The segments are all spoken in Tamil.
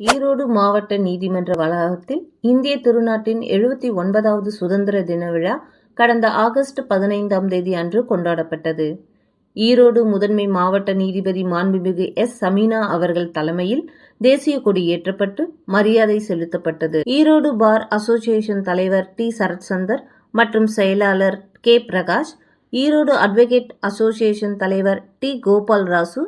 ஈரோடு மாவட்ட நீதிமன்ற வளாகத்தில் இந்திய திருநாட்டின் எழுபத்தி ஒன்பதாவது சுதந்திர தின விழா கடந்த ஆகஸ்ட் பதினைந்தாம் தேதி அன்று கொண்டாடப்பட்டது. ஈரோடு முதன்மை மாவட்ட நீதிபதி மாண்புமிகு எஸ். சமீனா அவர்கள் தலைமையில் தேசிய கொடி ஏற்றப்பட்டு மரியாதை செலுத்தப்பட்டது. ஈரோடு பார் அசோசியேஷன் தலைவர் டி. சரத்சந்தர் மற்றும் செயலாளர் K. Prakash Erode advocate association தலைவர் டி. கோபால் ராசு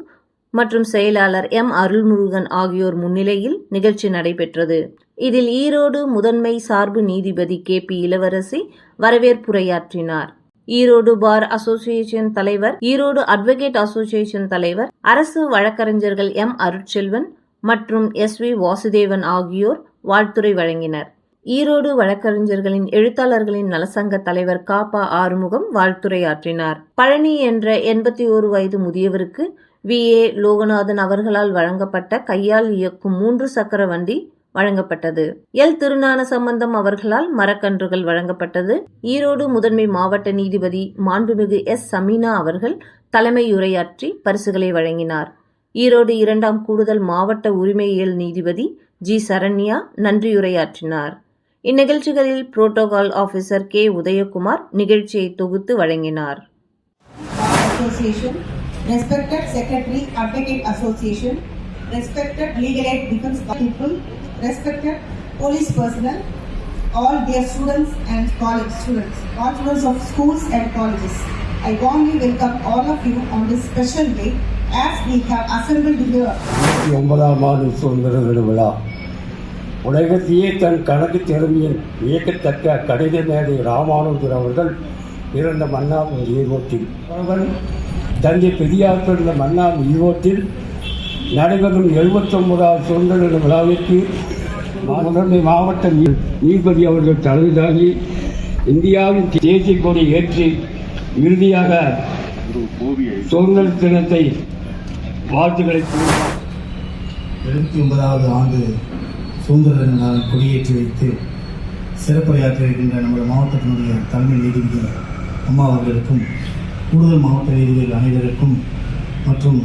மற்றும் செயலாளர் எம். அருள்முருகன் ஆகியோர் முன்னிலையில் நிகழ்ச்சி நடைபெற்றது. இதில் ஈரோடு முதன்மை சார்பு நீதிபதி கே. பி. இளவரசி வரவேற்புரையாற்றினார். ஈரோடு பார் அசோசியேஷன் தலைவர் ஈரோடு அட்வொகேட் அசோசியேஷன் தலைவர் அரசு வழக்கறிஞர்கள் எம். அருட்செல்வன் மற்றும் எஸ். வி. வாசுதேவன் ஆகியோர் வாழ்த்துரை வழங்கினர். ஈரோடு வழக்கறிஞர்களின் எழுத்தாளர்களின் நலசங்க தலைவர் காப்பா ஆறுமுகம் வாழ்த்துரையாற்றினார். பழனி என்ற எண்பத்தி ஓரு வயது முதியவருக்கு வி. ஏ. லோகநாதன் அவர்களால் வழங்கப்பட்ட கையால் இயக்கும் மூன்று சக்கர வண்டி வழங்கப்பட்டது. எல். திருஞான சம்பந்தம் அவர்களால் மரக்கன்றுகள் வழங்கப்பட்டது. ஈரோடு முதன்மை மாவட்ட நீதிபதி மாண்புமிகு எஸ். சமீனா அவர்கள் தலைமையுரையாற்றி பரிசுகளை வழங்கினார். ஈரோடு இரண்டாம் கூடுதல் மாவட்ட உரிமையியல் நீதிபதி ஜி. சரண்யா நன்றியுரையாற்றினார். இந்நிகழ்ச்சிகளில் புரோட்டோகால் ஆபீசர் கே. உதயகுமார் நிகழ்ச்சியை தொகுத்து வழங்கினார். respected Secretary Advocate Association, respected Legal Aid Defense people, respected police personnel, all dear students and college students, all students of schools and colleges. I warmly welcome all of you on this special day as we have assembled here இருபத்தி ஒன்பதாம் ஆண்டு சுதந்திர தின விழா உலகத்தையே தன் கணக்கு திறமையில் வியக்கத்தக்க கணித மேதை ராமானுஜர் அவர்கள் பிறந்த மன்னார் ஈரோட்டில் அவர்கள் தந்தை பெரியார் பிறந்த மன்னார் ஈரோட்டில் நடைபெறும் எழுபத்தொன்பதாவது சுதந்திர தின விழாவிற்கு முதன்மை மாவட்ட நீதிபதி அவர்கள் தலைமை தாங்கி இந்தியாவின் தேசிய கொடி ஏற்றி இறுதியாக சுதந்திர தினத்தை வாழ்த்துக்களை கூறினார் எழுபத்தி ஒன்பதாவது ஆண்டு சுதந்திர தின நாள் கொடியேற்றி வைத்து சிறப்புரையாற்ற இருக்கின்ற நம்முடைய மாவட்டத்தினுடைய தலைமை நீதிபதி அம்மா அவர்களுக்கும் கூடுதல் மாவட்ட நீதிபதிகள் அனைவருக்கும் மற்றும்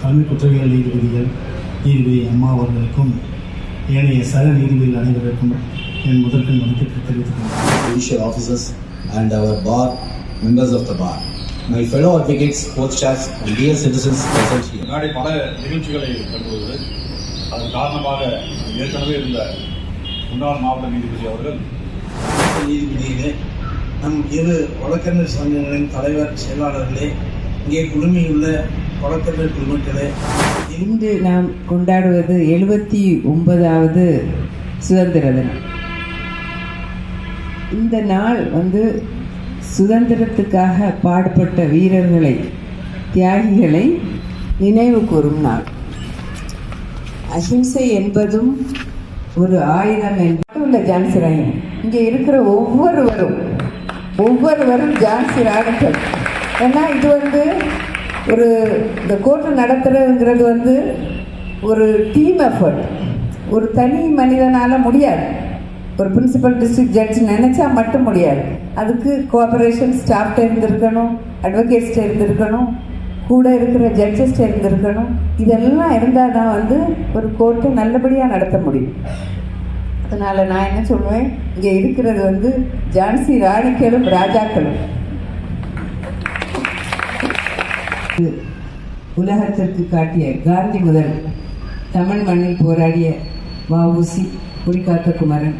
தலைமை குற்றவியல் நீதிபதிகள் நீதிபதி அம்மா அவர்களுக்கும் ஏனைய சக நீதிபதிகள் அனைவருக்கும் என் முதற்கண் வணக்கத்தை தெரிவித்துக் கொள்கிறேன் judicial officers and our bar members of the bar. My fellow advocates, court staffs, and dear citizens present here. முன்னாடி பல நிகழ்ச்சிகளை கண்டுவது அதன் காரணமாக ஏற்கனவே இருந்த முன்னாள் மாவட்ட நீதிபதி அவர்கள் நீதிபதிகளே நம் இரு வழக்கறிஞர் சங்கங்களின் தலைவர் செயலாளர்களே இங்கே குழுமியுள்ள வழக்கறிஞர் குழுமக்களே. இன்று நாம் கொண்டாடுவது எழுபத்தி ஒன்பதாவது சுதந்திர தினம். இந்த நாள் வந்து சுதந்திரத்துக்காக பாடுபட்ட வீரர்களை தியாகிகளை நினைவு கூறும் நாள். அஹிம்சை என்பதும் ஒரு ஆயுதம் என்று உள்ள ஜான்சராயன் இங்கே இருக்கிற ஒவ்வொருவரும் ஒவ்வொருவரும் ஜாஸ்தி ராணிகள் ஏன்னா இது வந்து ஒரு இந்த கோர்ட்டு நடத்துறதுங்கிறது வந்து ஒரு டீம் எஃபர்ட் ஒரு தனி மனிதனால் முடியாது. ஒரு பிரின்சிபல் டிஸ்ட்ரிக்ட் ஜட்ஜ் நினச்சா மட்டும் முடியாது. அதுக்கு கோஆபரேஷன் ஸ்டாஃப்ட இருந்திருக்கணும் அட்வொகேட்ஸ்ட இருந்திருக்கணும் கூட இருக்கிற ஜட்ஜஸ்ட இருந்திருக்கணும் இதெல்லாம் இருந்தால் தான் வந்து ஒரு கோர்ட்டை நல்லபடியாக நடத்த முடியும். அதனால் நான் என்ன சொல்லுவேன்? இங்கே இருக்கிறது வந்து ஜான்சி ராணிக்களும் ராஜாக்களும். உலகத்திற்கு காட்டிய காந்தி முதல் தமிழ் மண்ணில் போராடிய வஉசி புலிகாத்த குமரன்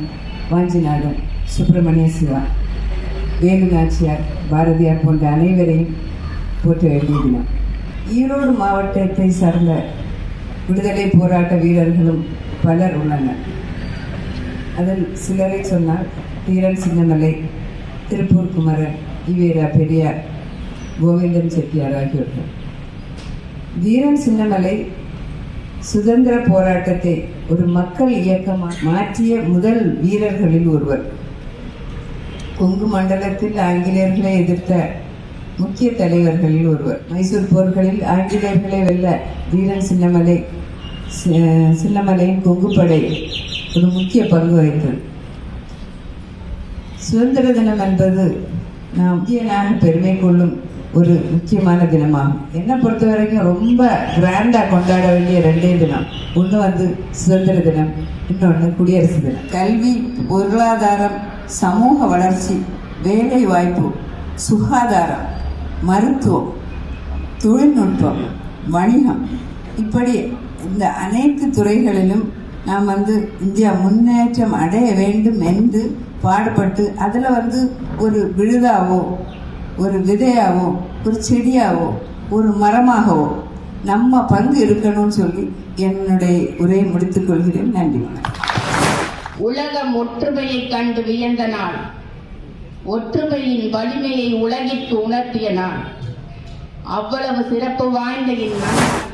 வாஞ்சிநாதன் சுப்பிரமணிய சிவா வேலு நாச்சியார் பாரதியார் போன்ற அனைவரையும் போற்ற வேண்டிய ஈரோடு மாவட்டத்தை சார்ந்த விடுதலை போராட்ட வீரர்களும் பலர் உள்ளனர். அதில் சிலரை சொன்னால் தீரன் சின்னமலை திருப்பூர் குமரன் ஈவேரா பெரியார் கோவிந்தன் செட்டியார் ஆகியோர்கள். தீரன் சின்னமலை சுதந்திர போராட்டத்தை ஒரு மக்கள் இயக்கமாக மாற்றிய முதல் வீரர்களில் ஒருவர். கொங்கு மண்டலத்தில் ஆங்கிலேயர்களை எதிர்த்த முக்கிய தலைவர்களில் ஒருவர். மைசூர் போர்களில் ஆங்கிலேயர்களை வெல்ல வீரன் சின்னமலை சின்னமலையின் கொங்குப்படை ஒரு முக்கிய பங்கு வகித்தது. சுதந்திர தினம் என்பது நான் முக்கியனாக பெருமை கொள்ளும் ஒரு முக்கியமான தினமாகும். என்னை பொறுத்த வரைக்கும் ரொம்ப கிராண்டாக கொண்டாட வேண்டிய ரெண்டே தினம். ஒன்று வந்து சுதந்திர தினம் இன்னொன்று குடியரசு தினம். கல்வி பொருளாதாரம் சமூக வளர்ச்சி வேலை வாய்ப்பு சுகாதாரம் மருத்துவம் தொழில்நுட்பம் வணிகம். இப்படி இந்த அனைத்து துறைகளிலும் நாம் வந்து இந்தியா முன்னேற்றம் அடைய வேண்டும் என்று பாடுபட்டு அதில் வந்து ஒரு விழுதாவோ ஒரு விதையாவோ ஒரு செடியாவோ ஒரு மரமாகவோ நம்ம பங்கு இருக்கணும்னு சொல்லி என்னுடைய உரையை முடித்துக் கொள்கிறேன். நன்றி. உலகம் ஒற்றுமையை கண்டு வியந்த நாள். ஒற்றுமையின் வலிமையை உலகிற்கு உணர்த்திய நாள். அவ்வளவு சிறப்பு வாய்ந்த இந்நாள்.